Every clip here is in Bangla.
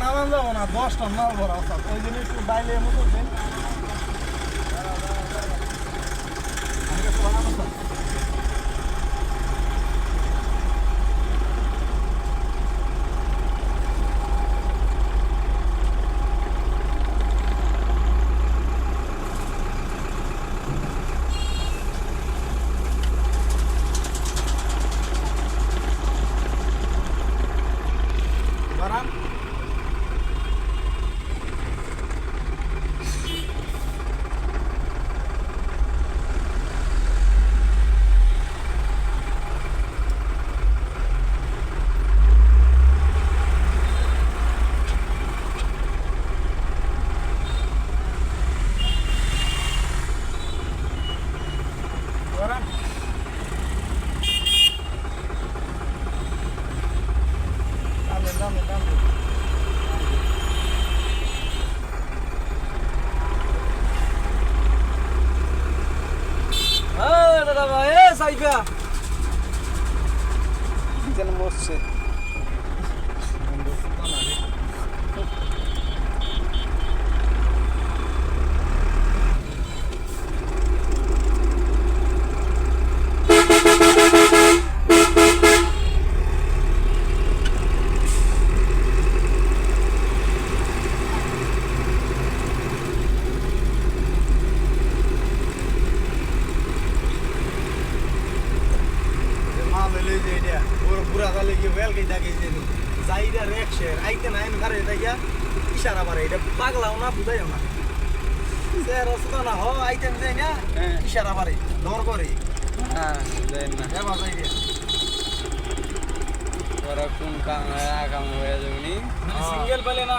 নামান যাব না দশটা মাল ভরা অর্থাৎ ওই জন্য একটু বাইলে মতো দাদা ভাই এ সাইফা। যেন বসছে মা মেলে যে এটা ওর বুড়া তালে গিয়ে বেল গই থাকে যে যাইরা রেকশের আইতে না এন ঘরে এটা ইশারা মারে এটা পাগলাও না বুঝাইও না। সে রসতা না হ আইতেম যাই না হ্যাঁ। ইশারা মারে দর করে। হ্যাঁ না। এবার যাই রে ওরা কোন কাম কাম হয়ে যাবেনি হ্যাঁ। সিঙ্গেল পেলে না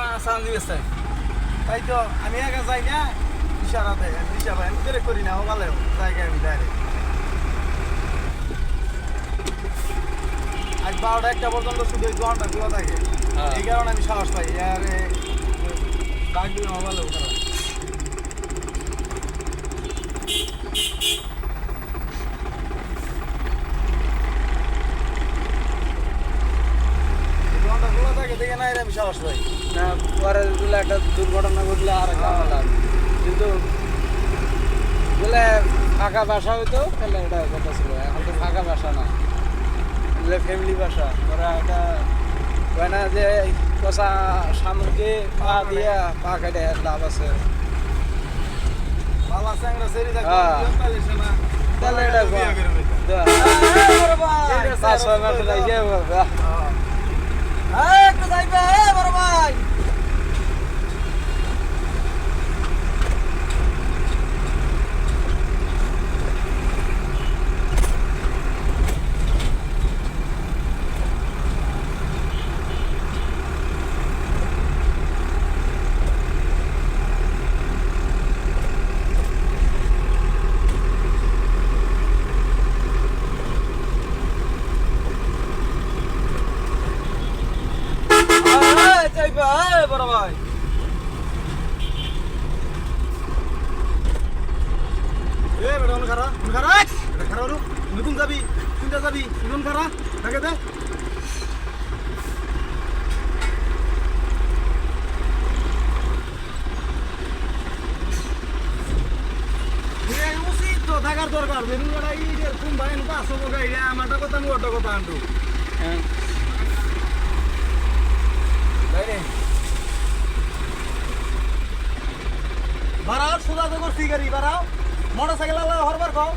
তাই তো আমি আগে যাই না ইশারা দেয়। ইশারা আমি করে করি না ও ভালো জায়গা আমি ডাইরেক্ট আজ বারোটা একটা পর্যন্ত শুধু এই দোকানটা খোলা থাকে। হ্যাঁ। এই কারণে আমি সাহস পাই। আরে ডাক ভালো দেখে না আমি সাহস পাই। না পরে একটা দুর্ঘটনা ঘটলে আর লাগবে কিন্তু বলে ফাঁকা বাসা হইতো তাহলে এটা কথা ছিল। এখন তো ফাঁকা বাসা না। এগুলো ফ্যামিলি বাসা ওরা এটা কয় না যে কষা সামনে পা দিয়া পা কেটে লাভ আছে। হ্যাঁ। তাহলে এটা। পাঁচ ছয় মাস লাগিয়ে বলবে হ্যাঁ। একটু যাইবে বড় ভাই। এ বেটা অনু খারা অনু খারা এটা খারা অনু নতুন যাবি তিনটা যাবি নতুন খারা থাকে দে এ উচিত তো থাকার দরকার। বেরুন বেটা এই কোন ভাই নুকা আসো বগা কথা আমি ওটা কথা আনটু বাড়াও তো করছি গাড়ি বাড়াও মোটর সাইকেল হরবার খাও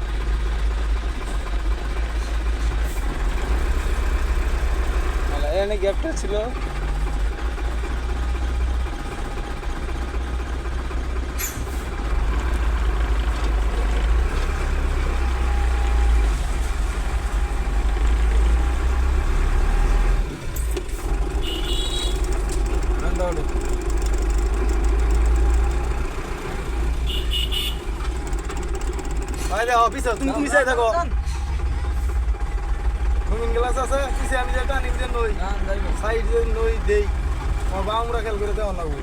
এনে গ্যাপটা ছিল। ভাই দেখো পিছে তুমি তুমি চাই থাকো। রঙিন গ্লাস আছে পিছে আমি যে টানি যে নই। সাইড যে নই দেই। আমার বামরা খেল করে দেওয়া লাগবে।